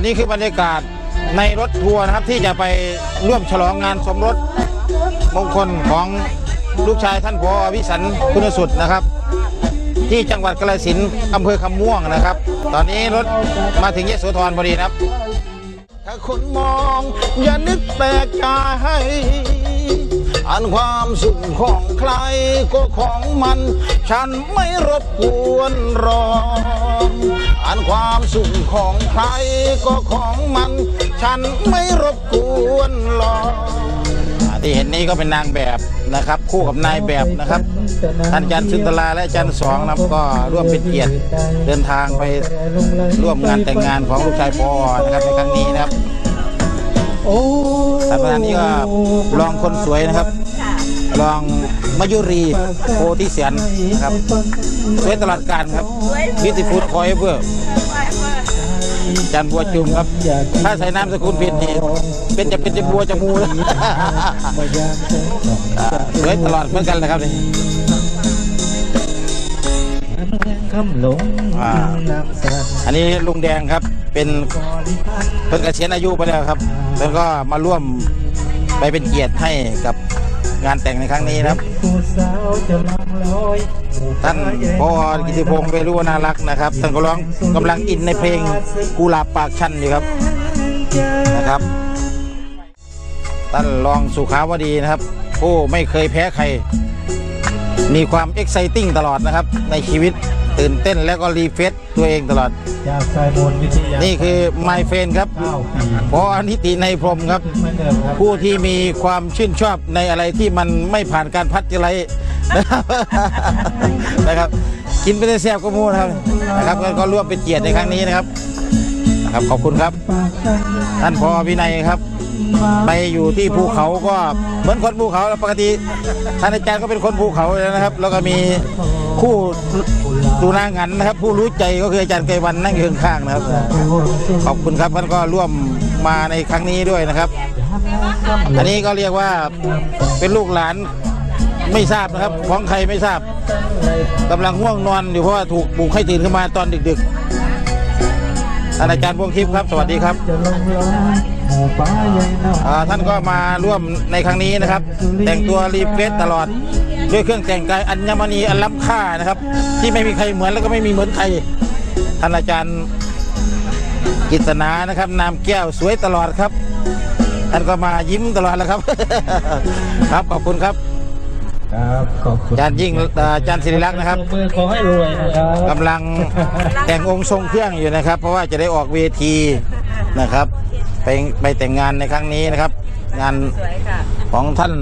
ันนี้คือบรรยากาศในรถทัวร์นะครับที่จะไปร่วมฉลองงานสมรสมงคลของลูกชายท่านพอวิสันคุณสุดนะครับ ที่จังหวัดกาฬสินธุ์อำเภอคำม่วงนะครับ ตอนนี้รถมาถึงยโสธรพอดีนะครับ ถ้าคนมองอย่านึกแปลกใจ อันความสุขของใครก็ของมัน ฉันไม่รบกวนรองอันความสุขของใครก็ของมัน ฉันไม่รบกวนรองอที่เห็นนี้ก็เป็นนางแบบนะครับ คู่กับนายแบบนะครับท่านอาจารย์สุนทราและอาจารย์สองนะครับก็ร่วมเป็นเกียรติเดินทางไปร่วมงานแต่งงานของลูกชายปอนะครับในครั้งนี้นะครับ ท่านประธานนี่ก็รองคนสวยนะครับ รองมายุรีโพธิเสียนนะครับ สวยตลอดการครับวิติฟูดคอยเบอร์จันบัวจุ่มครับ ถ้าใส่น้ำสกุลผิดนี่เป็นจะเป็นจะบัวจะมูแล้วอ่าสวยตลอดเหมือนกันนะครับนี่คำหลงอ่าน้ำสันอันนี้ลุงแดงครับเป็นเพิ่งเกษียณอายุไปแล้วครับ แล้วก็มาร่วมไปเป็นเกียรติให้กับงานแต่งในครั้งนี้นะครับ ท่านพอกิติพงศ์เวรุวนารักษ์นะครับท่านก็ร้องกำลังอินในเพลงกุหลาบปากชันอยู่ครับนะครับท่านรองสุขาวดีนะครับผู้ไม่เคยแพ้ใคร มีความเอ็กไซติ้งตลอดนะครับในชีวิต ตื่นเต้นแล้วก็รีเฟซตัวเองตลอด จากสายบนวิทยานี่คือไมเฟนครับเก้าปีพออนิติในพรหมครับ เหมือนเดิมครับผู้ที่มีความชื่นชอบในอะไรที่มันไม่ผ่านการพัดจะไรนะครับนะครับ กินไปได้แซ่บก็มูนะครับนะครับก็ก็ร่วมเป็นเกียรติในครั้งนี้นะครับนะครับ ขอบคุณครับปากกันท่านพอวินัยครับ ไปอยู่ที่ภูเขาก็เหมือนคนภูเขาปกติท่านอาจารย์ก็เป็นคนภูเขาเลยนะครับ แล้วก็มีคู่ดูนางันนะครับ ผู้รู้ใจก็คืออาจารย์ไกรวันนั่งอยู่ข้างๆนะครับ ขอบคุณครับท่านก็ร่วมมาในครั้งนี้ด้วยนะครับ อันนี้ก็เรียกว่าเป็นลูกหลานไม่ทราบนะครับของใครไม่ทราบกำลังง่วงนอนอยู่เพราะว่าถูกปลุกให้ตื่นขึ้นมาตอนดึกๆ ท่านอาจารย์พวงทิพย์ครับ สวัสดีครับจะลงลอยหมู่ป่าใหญ่น้ำอ่าท่านก็มาร่วมในครั้งนี้นะครับ แต่งตัวรีเฟรชตลอดด้วยเครื่องแต่งกายอัญมณีอันล้ำค่านะครับ ที่ไม่มีใครเหมือนแล้วก็ไม่มีเหมือนใครท่านอาจารย์กิตนานะครับ นามแก้วสวยตลอดครับท่านก็มายิ้มตลอดแล้วครับ ครับขอบคุณครับ ครับขอบคุณอาจารย์ยิ่งเอ่ออาจารย์ศิริลักษณ์นะครับมือขอให้รวยนะครับกำลังแต่งองค์ทรงเครื่องอยู่นะครับ เพราะว่าจะได้ออกเวทีนะครับ ไปไปแต่งงานในครั้งนี้นะครับ งานของท่าน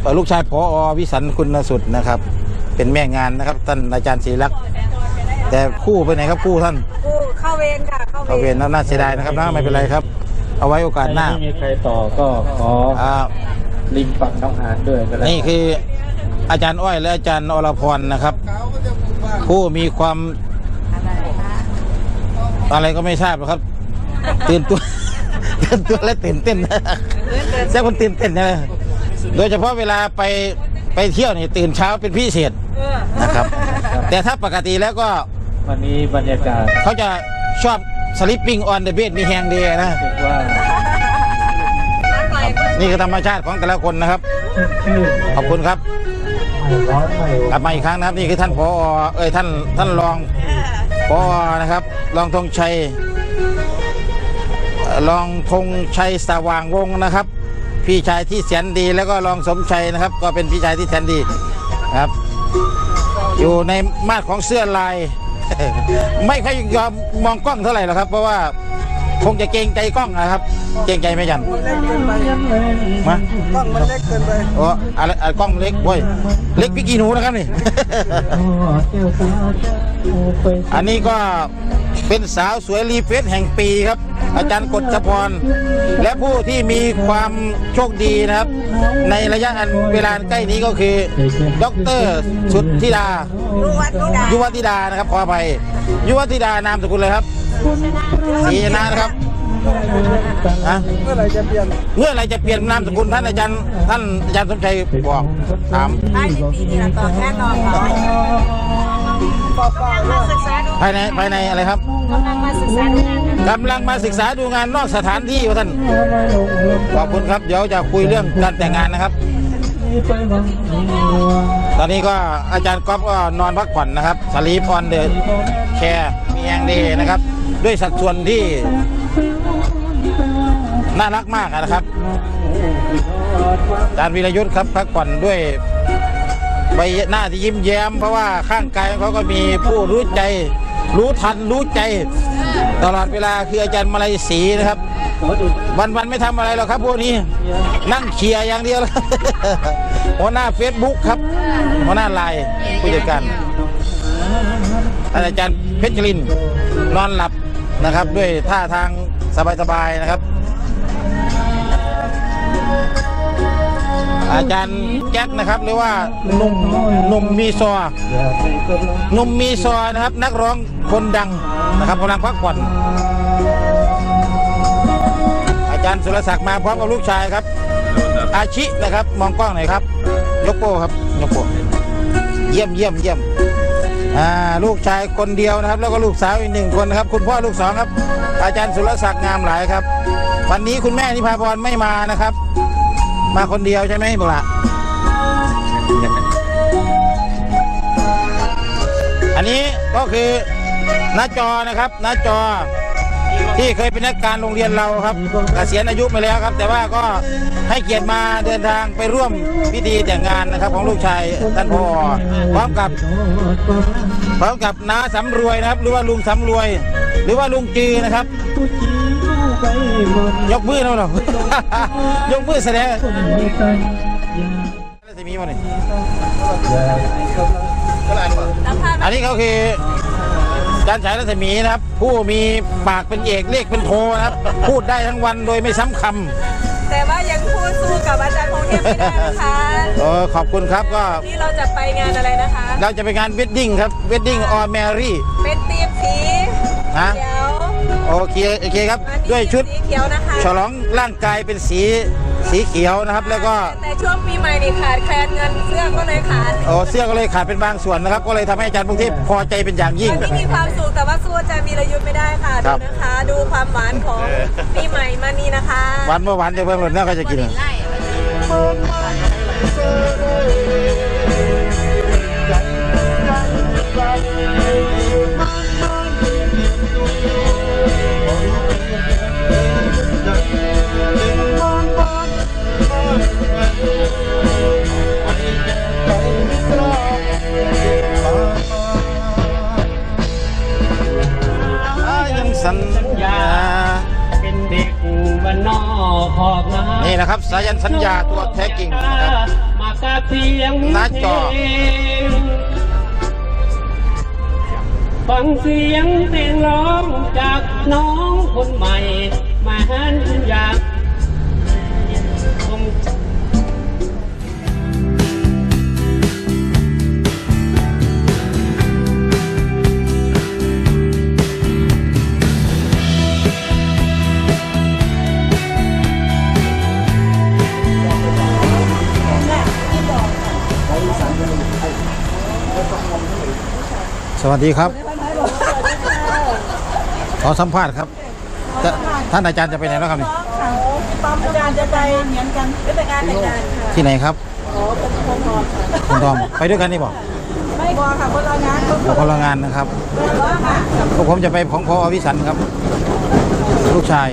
เอ่อลูกชายพอวิสันคุณสุดนะครับ เป็นแม่งานนะครับ ท่านอาจารย์ศิริลักษณ์แต่คู่ไปไหนครับคู่ท่านกูเข้าเวรค่ะเข้าเอาเวรน่าน่าเสียดายนะครับนะไม่เป็นไรครับ เอาไว้โอกาสหน้าไม่มีใครต่อก็ขออ่า ลิงฟังน้องหานด้วยก็แล้วนี่คืออาจารย์อ้อยและอาจารย์อรพรนะครับ ผู้มีความอะไรก็ไม่ทราบหรอกครับตื่นตัวตื่นตัวและตื่นเต้นแซ่บคนตื่นเต้นนะโดยเฉพาะเวลาไปไปเที่ยวนี่ตื่นเช้าเป็นพิเศษนะครับ แต่ถ้าปกติแล้วก็วันนี้บรรยากาศเขาจะชอบ sleeping on the bed มีแฮงเดย์นะรู้สึกว่า นี่คือธรรมชาติของแต่ละคนนะครับชื่นขอบคุณครับไม่ร้อนไม่กลับมาอีกครั้งนะครับ นี่คือท่านพอเอ้ยท่านท่านรองพอนะครับ รองธงชัยเอ่อรองธงชัยสว่างวงศ์นะครับ พี่ชายที่แสนดีแล้วก็รองสมชัยนะครับ ก็เป็นพี่ชายที่แสนดีนะครับ อยู่ในมาดของเสื้อลาย ไม่ค่อยยอมมองกล้องเท่าไหร่หรอกครับ เพราะว่า คงจะเกรงใจกล้องนะครับ เกรงใจไหมจันมากล้องมันเล็กเกินไปโอ้อะไรอะไรกล้องเล็กเว้ยเล็กพี่กีหนูนะครับนี่ อันนี้ก็เป็นสาวสวยรีเฟสแห่งปีครับ อาจารย์กฎชพร และผู้ที่มีความโชคดีนะครับ ในระยะอันเวลาใกล้นี้ก็คือดอกเตอรสุทธิดารู้วัดรู้ดา ยุวธิดานะครับขออภัยยุวธิดานามสกุลเลยครับ ศรีนานะครับฮะเมื่อไหรจะเปลี่ยนเมื่อไหรจะเปลี่ยนนามสกุลท่านอาจารย์ท่านอาจารย์สมชัยบอกถามได้ในปีนี้ละต่อแค่นอนร้อยเปล่าๆมาเนี่ยศึกษาดูภายในภายในอะไรครับกำลังมาศึกษาดูงานค่ะกำลังมาศึกษาดูงานนอกสถานที่ว่าท่านขอบคุณครับ เดี๋ยวจะคุยเรื่องการแต่งงานนะครับ ตอนนี้ก็อาจารย์ก๊อฟก็นอนพักผ่อนนะครับสลีปออนเดอะแชร์มีแองเดย์นะครับ ด้วยสัดส่วนที่น่ารักมากนะครับอาจารย์วีรยุทธ์ครับพักผ่อนด้วยใบหน้าที่ยิ้มแย้ม เพราะว่าข้างกายเขาก็มีผู้รู้ใจ รู้ทันรู้ใจ ตลอดเวลาคืออาจารย์มาลัยศรีนะครับ วันวันไม่ทำอะไรหรอกครับพวกนี้ นั่งเคลียร์อย่างเดียวเลยหัวหน้าเฟซบุ๊กครับหัวหน้าไลน์ผู้จัดการท่านอาจารย์เพชรลินนอนหลับ นะครับ ด้วยท่าทางสบายๆนะครับ อาจารย์แจ็คนะครับหรือว่าหนุ่มหนุ่มมีซอหนุ่มมีซอนะครับ นักร้องคนดังนะครับกำลังพักผ่อนอาจารย์สุรศักดิ์มาพร้อมกับลูกชายครับ อาชินะครับ มองกล้องหน่อยครับ ยกโป้ครับยกโป้เยี่ยมเยี่ยมเยี่ยม อ่าลูกชายคนเดียวนะครับ แล้วก็ลูกสาวอีกหนึ่งคนนะครับ คุณพ่อลูกสองครับ อาจารย์สุรศักดิ์งามหลายครับ วันนี้คุณแม่นิพาพรไม่มานะครับ มาคนเดียวใช่ไหมบุระอันนี้ก็คือหน้าจอนะครับหน้าจอ ที่เคยเป็นนักการโรงเรียนเราครับเกษียณอายุไปแล้วครับ แต่ว่าก็ให้เกียรติมาเดินทางไปร่วมพิธีแต่งงานนะครับ ของลูกชายท่านพอพร้อมกับ พร้อมกับน้าสำรวยนะครับ หรือว่าลุงสำรวย หรือว่าลุงจือนะครับ ยกมือแล้วเหรอยกมือแสดงอะไรจะมีมาเนี่ยอันนี้เขาคือ จารย์ฉายรัศมีนะครับ ผู้มีปากเป็นเอกเรียกเป็นโทนะครับ พูดได้ทั้งวันโดยไม่ซ้ำคำแต่ว่ายังพูดสู้กับอาจารย์พงเทพไม่ได้นะคะเออขอบคุณครับก็นี่เราจะไปงานอะไรนะคะ เราจะไปงานเวดดิ้งครับเวดดิ้งออแมรี่เป็นทีมสีฮะเขียวโอเคโอเคครับอันนี้ด้วยชุดสีเขียวนะคะฉลองร่างกายเป็นสี สีเขียวนะครับ แล้วก็แต่ช่วงปีใหม่นี่ขาดแคลนเงินเสื้อก็เลยขาดโอ้เสื้อก็เลยขาดเป็นบางส่วนนะครับ ก็เลยทำให้อาจารย์พงเทพพอใจเป็นอย่างยิ่ง วันนี้มีความสุขแต่ว่าสู้อาจารย์มีรยุทธ์ไม่ได้ค่ะครัดูบ นะคะ ดูความหวานของปีใหม่มานี่นะคะหวานเมื่อวานจะเพิ่มรสน่าก็จะกินอ่ สายันสัญญาตัวแท้จริงนะครับมากาเสียงหน้าจอฟังเสียงเพลงร้องจากน้องคนใหม่มาหันอยาก วัสดีครับ ขอสัมภาษณ์ครับจะท่านอาจารย์จะไปไหนแล้วครับนี่เขาตามอาจารย์จะใจเหมือนกันเป็นแต่งงานแต่งงานค่ะที่ไหนครับอ๋อเป็นพงนอนค่ะคุณทอมไปด้วยกันนี่บอกไม่พอค่ะคนละงานคนคนละงานนะครับละค่ะพวกผมจะไปของพอวิสันครับ ลูกชาย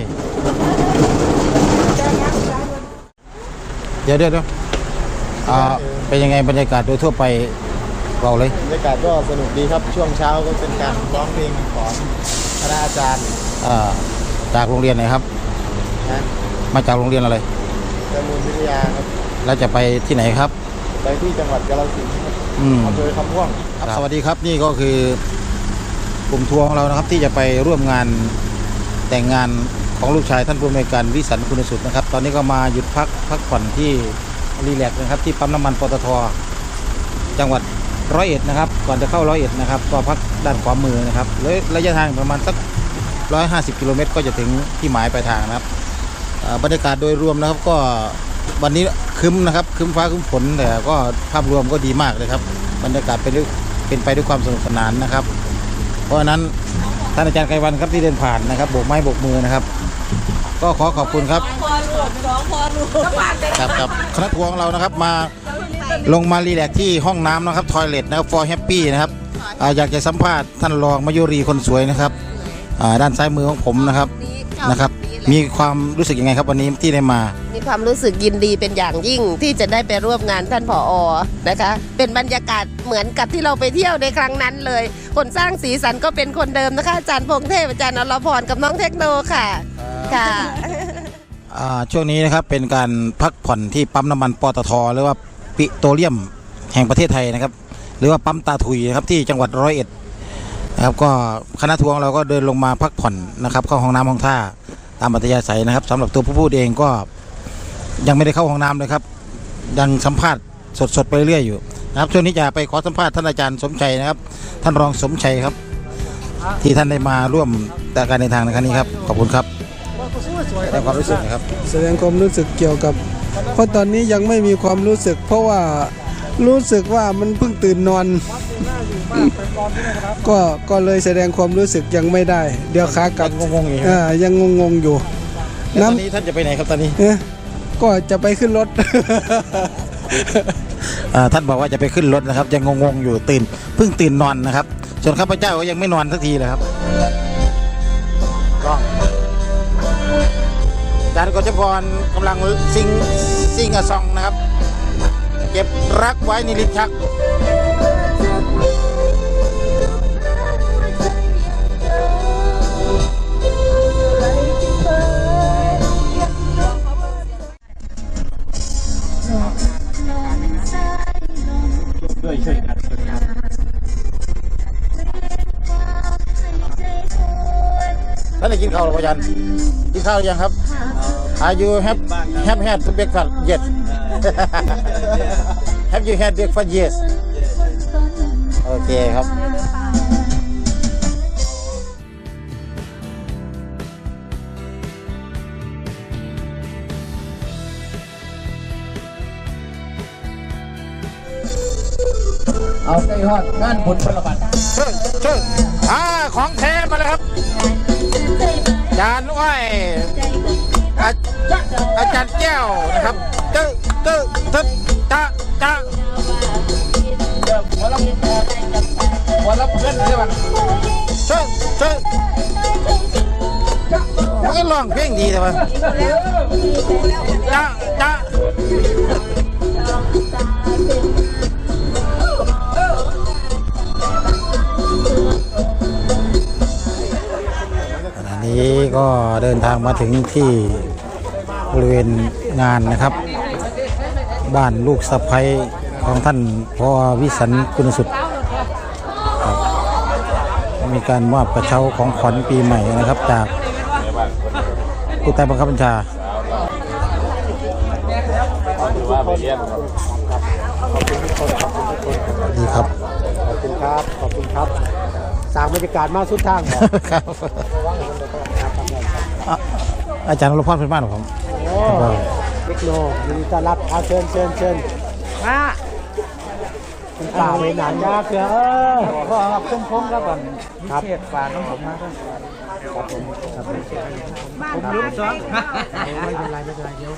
เดี๋ยวเดี๋ยวเดี๋ยวอ่าเป็นยังไงบรรยากาศโดยทั่วไป เราเลยบรรยากาศก็สนุกดีครับช่วงเช้าก็เป็นการร้องเพลงของคณะอาจารย์อ่าจากโรงเรียนไหนครับ นะมาจากโรงเรียนอะไร จมูลวิทยาครับแล้วจะไปที่ไหนครับ ไปที่จังหวัดกาฬสินธุ์ครับอืม อำเภอคำพ่วง ครับสวัสดีครับนี่ก็คือกลุ่มทัวร์ของเรานะครับ ที่จะไปร่วมงานแต่งงานของลูกชายท่านผู้อำนวยการวิสันคุณสุดนะครับ ตอนนี้ก็มาหยุดพักพักผ่อนที่รีแลกซ์นะครับ ที่ปั๊มน้ำมันปตทจังหวัด ร้อยเอ็ดนะครับ ก่อนจะเข้าร้อยเอ็ดนะครับ ก็พักด้านขวามือนะครับเลยระยะทางประมาณสักร้อยห้าสิบกิโลเมตรก็จะถึงที่หมายปลายทางนะครับอ่าบรรยากาศโดยรวมนะครับก็วันนี้คึมนะครับคึมฟ้าคึมฝนแต่ก็ภาพรวมก็ดีมากเลยครับ บรรยากาศเป็นเป็นไปด้วยความสนุกสนานนะครับ เพราะฉะนั้นท่านอาจารย์ไกรวันครับที่เดินผ่านนะครับโบกไม้โบกมือนะครับ ก็ขอขอบคุณครับพอลูกสองพอลูกก็ปากเด็กครับครับคณะทัวร์ของเรานะครับมาลงมารีแลกซ์ที่ห้องน้ำนะครับทอยเลทนะครับ for happy นะครับอาอยากจะสัมภาษณ์ท่านรองมายุรีคนสวยนะครับอ่าด้านซ้ายมือของผมนะครับนะครับ มีความรู้สึกยังไงครับวันนี้ที่ได้มา มีความรู้สึกยินดีเป็นอย่างยิ่งที่จะได้ไปร่วมงานท่านผออนะคะ เป็นบรรยากาศเหมือนกับที่เราไปเที่ยวในครั้งนั้นเลย คนสร้างสีสันก็เป็นคนเดิมนะคะอาจารย์พงเทพอาจารย์อรพรกับน้องเทคโนค่ะ ค่ะอ่าช่วงนี้นะครับเป็นการพักผ่อนที่ปั๊มน้ำมันปตทหรือว่าปิโตรเลียมแห่งประเทศไทยนะครับ หรือว่าปั๊มตาถุยนะครับที่จังหวัดร้อยเอ็ดนะครับก็คณะทัวร์ของเราก็เดินลงมาพักผ่อนนะครับเข้าห้องน้ำห้องท่าตามอัธยาศัยนะครับสำหรับตัวผู้พูดเองก็ยังไม่ได้เข้าห้องน้ำเลยครับ ยังสัมภาษณ์สดๆไปเรื่อยอยู่นะครับช่วงนี้จะไปขอสัมภาษณ์ท่านอาจารย์สมชัยนะครับ ท่านรองสมชัยครับ ที่ท่านได้มาร่วมการเดินทางในครั้งนี้ครับขอบคุณครับ แต่ความรู้สึกนะครับ แสดงความรู้สึกเกี่ยวกับ เพราะตอนนี้ยังไม่มีความรู้สึก เพราะว่ารู้สึกว่ามันเพิ่งตื่นนอน ก็ก็เลยแสดงความรู้สึกยังไม่ได้ เดี๋ยวขากลับยังงงๆอยู่ อ่ายังงงๆอยู่ แล้วตอนน้ำนี้ท่านจะไปไหนครับตอนนี้เอ๊ะก็จะไปขึ้นรถ อ่าท่านบอกว่าจะไปขึ้นรถนะครับยังงงๆอยู่ตื่นเพิ่งตื่นนอนนะครับส่วนข้าพเจ้าก็ยังไม่นอนสักทีเลยครับาจารย์กฤษพรกำลังซิงซิงอะซองนะครับ เก็บรักไว้ในลิ้นชักด้วยช่วยกันนะครับท่านได้กินข้าวหรือเปล่าอาจารย์กินข้าวหรือยังครับ Are you have have had breakfast yet Have you had breakfast yes โอเคครับเอาใกล้ฮอดงานผลผลบัตรเชิญเชิญอ่าของแท้มาแล้วครับอาจารย์อ้อย อาจารย์แก้วนะครับเจ้าเจ้าตึ๊ดจ้าจ้าหัวรับหัวรับเพื่อนใช่ไหมเชิญเชิญมันก็ร้องเพลงดีแต่ว่าจ้าจ้าขณะนี้ก็เดินทางมาถึงที่ บริเวณงานนะครับ บ้านลูกสะพ้ยของท่านพอวิสันคุณสุดครับมีการมอบกระเช้าของขวัญปีใหม่นะครับ จากผู้ใต้บังคับบัญชาดีครับขอบคุณครับขอบคุณครับสร้างบรรยากาศมาสุดทางครับอะอาจารย์รพรเป็นบ้านของผม เทคโนยินดีต้อนรับอาเชิญเชิญเชิญมาคุณป่าเวนหนานยาเกือเออก็คุ้มคุ้มครับผมครับเทียดฝากน้องผมมาด้วยครับผมครับผมผมรู้สองไม่เป็นไรไม่เป็นไรเดี๋ยว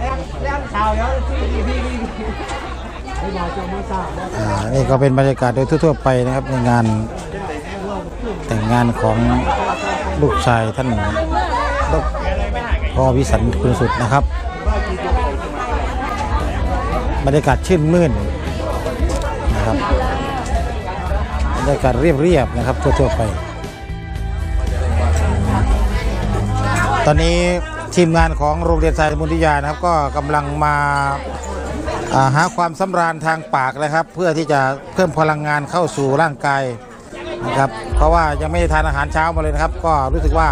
แล้วแล้วชาวแล้วพี่พี่พี่ให้มาเจ้ามาสร้างนะอ่านี่ก็เป็นบรรยากาศโดยทั่วๆไปนะครับในงานแต่งงานของลูกชายท่านดร พ่อวิสันคุณสุดนะครับ บรรยากาศชื่นมื่นนะครับบรรยากาศเรียบๆนะครับทั่วๆไป ตอนนี้ทีมงานของโรงเรียนสายมุทิยานะครับ ก็กำลังมาาหาความสำราญทางปากนะครับ เพื่อที่จะเพิ่มพลังงานเข้าสู่ร่างกายนะครับ เพราะว่ายังไม่ได้ทานอาหารเช้ามาเลยนะครับ ก็รู้สึกว่า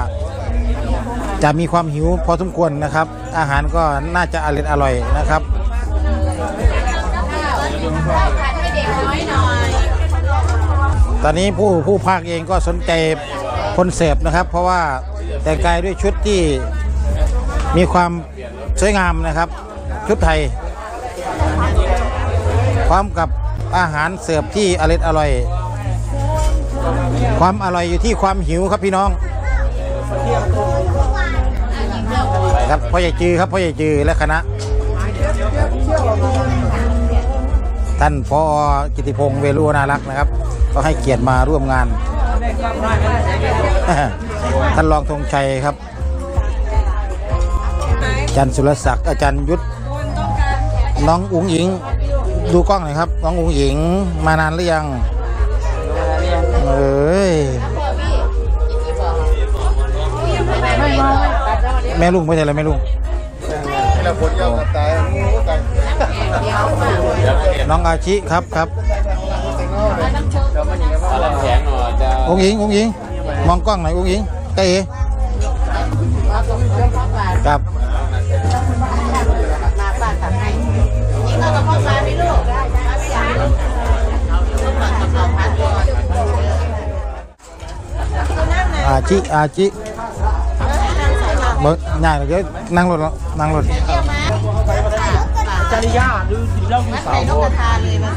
จะมีความหิวพอสมควรนะครับ อาหารก็น่าจะอร่อยอร่อยนะครับตอนนี้ผู้ผู้ภาคเองก็สนใจคนเสพนะครับ เพราะว่าแต่งกายด้วยชุดที่มีความสวยงามนะครับ ชุดไทย พร้อมกับอาหารเสิร์ฟที่อร่อยอร่อย ความอร่อยอยู่ที่ความหิวครับพี่น้อง ครับพ่อใหญ่จือครับพ่อใหญ่จือและคณะ ท่านพอกิติพงษ์เวรุนารักษ์นะครับ ก็ให้เกียรติมาร่วมงาน ท่านรองธงชัยครับอาจารย์สุรศักดิ์อาจารย์ยุทธน้องอุ๋งอิง ดูกล้องหน่อยครับ น้องอุ๋งอิงมานานหรือยังเอ้ย ม่ลุงไม่ใช่อะไรแม่ลูกน้องอาชิครับครับแข็งหน่อยจะอุ๋งองอุ๋งอิง มองกล้องหน่อยอุ๋งอิงใกล้เอครับมาป้าทำให้นี่ก็ต้อาไม่ลูกได้ได้อาชิอาชิ เบิกง่ายเลยเดี๋ยวนั่งรถแล้วนั่งรถจริยาดูสิเล่าดูสาวนกกระทาเลยมา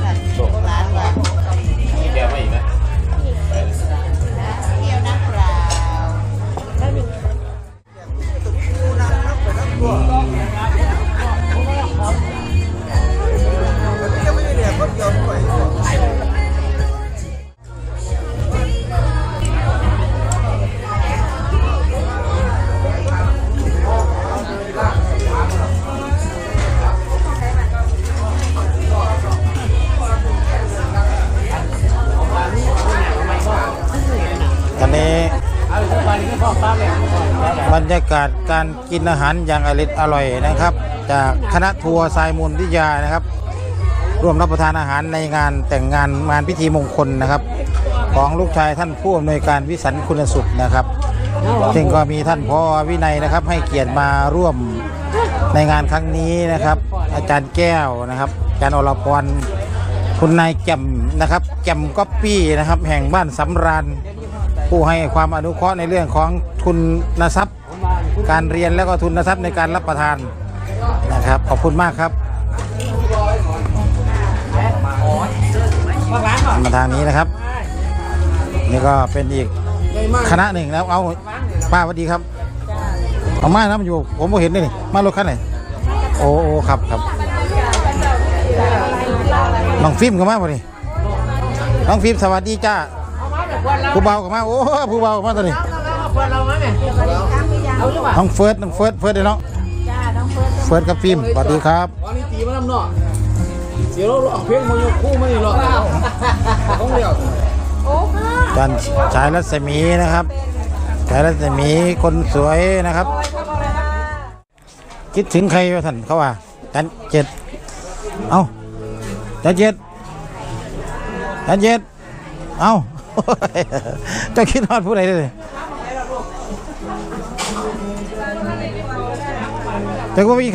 กาศการกินอาหารอย่างอร่อยอร่อยนะครับ จากคณะทัวร์สายมูลวิทยานะครับร่วมรับประทานอาหารในงานแต่งงานงานพิธีมงคลนะครับ ของลูกชายท่านผู้อำนวยการวิสันคุณสุดนะครับ ซึ่งก็มีท่านพอวินัยนะครับ ให้เกียรติมาร่วมในงานครั้งนี้นะครับ อาจารย์แก้วนะครับอาจารย์อรพรคุณนายแจ่มนะครับแจ่มก๊อปปี้นะครับ แห่งบ้านสำราญผู้ให้ความอนุเคราะห์ในเรื่องของทุนทรัพย์ การเรียนแล้วก็ทุนทรัพย์ในการรับประทานนะครับ ขอบคุณมากครับมาทางนี้นะครับ นี่ก็เป็นอีกคณะหนึ่งแล้วเอาป้าสวัสดีครับเอามานะมันอยู่ ผมไม่เห็นนี่มารถคันไหนโอ้โอ้ครับครับน้องฟิล์มก็มาพอดีน้องฟิล์มสวัสดีจ้าผู้เบาก็มาโอ้ผู้เบาก็มาตัวนี้น้ องเฟิร์สน้องเฟิร์สเฟิร์สเดี๋ยวน้องเฟิร์สกับฟิล์มสวัสดีครับวันนี้ตีมาลำเนาะเสียเราหลอกเพียงมายกคู่มานี่หรอกต้องเดียวจันชายรัศมีนะครับชายรัศมีคนสวยนะครับ คิดถึงใครวะท่านเขาว่าจันเจ็ดเอาจันเจ็ดจันเจ็ดเอาเจะคิดฮอดผู้ใดเลย แต่ก็ไม่